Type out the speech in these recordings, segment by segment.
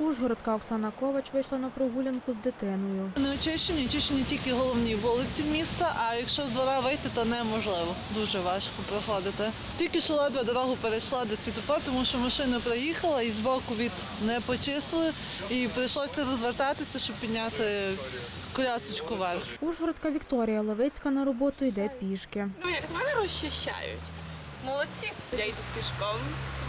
Ужгородка Оксана Ковач вийшла на прогулянку з дитиною. Не очищені, очищені тільки головні вулиці міста, а якщо з двора вийти, то неможливо. Дуже важко проходити. Тільки що ледве дорогу перейшла до світофор, тому що машина проїхала і збоку від не почистили. І прийшлося розвертатися, щоб підняти колясочку вверх. Ужгородка Вікторія Левицька на роботу йде пішки. Ну, як мене розчищають. Молодці. Я йду пішком.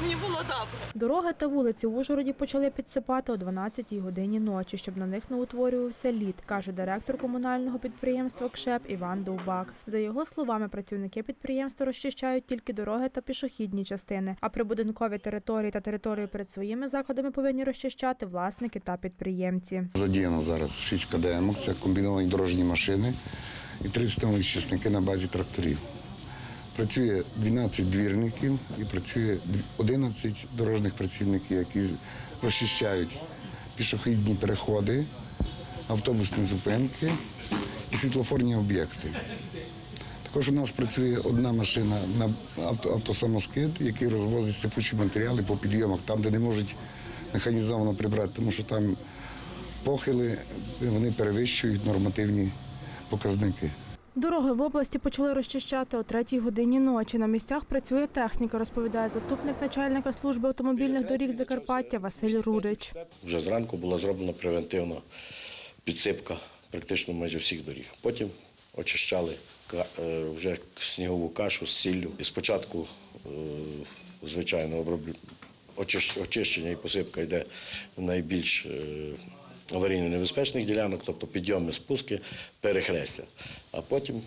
Мені було добре. Дороги та вулиці в Ужгороді почали підсипати о 12-й годині ночі, щоб на них не утворювався лід, каже директор комунального підприємства КШЕП Іван Довбак. За його словами, працівники підприємства розчищають тільки дороги та пішохідні частини, а прибудинкові території та територію перед своїми закладами повинні розчищати власники та підприємці. Задіяно зараз 6 КДМ, це комбіновані дорожні машини і 30 очисники на базі тракторів. Працює 12 двірників і працює 11 дорожніх працівників, які розчищають пішохідні переходи, автобусні зупинки і світлофорні об'єкти. Також у нас працює одна машина на авто, автосамоскид, який розвозить сипучі матеріали по підйомах, там, де не можуть механізовано прибрати, тому що там похили вони перевищують нормативні показники. Дороги в області почали розчищати о третій годині ночі. На місцях працює техніка, розповідає заступник начальника служби автомобільних доріг Закарпаття Василь Рудич. Вже зранку була зроблена превентивна підсипка практично майже всіх доріг. Потім очищали е, вже снігову кашу з сіллю. І спочатку, е, звичайно, очищення і посипка йде найбільш е, аварійно небезпечних ділянок, тобто підйоми, спуски, перехрестя. А потім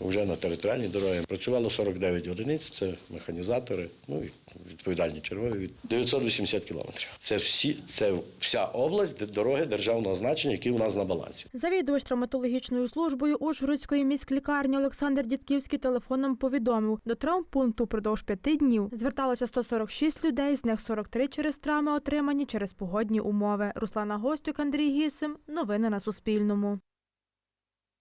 вже на територіальній дорогі працювало 49 одиниць, це механізатори, ну і відповідальні чергові від 980 кілометрів. Це всі, це вся область, дороги державного значення, які у нас на балансі. Завідувач травматологічною службою Ужгородської міськлікарні Олександр Дідківський телефоном повідомив, до травмпункту впродовж п'яти днів зверталося 146 людей, з них 43 через травми, отримані через погодні умови. Руслана Гостюк, Андрій Гісим. Новини на Суспільному.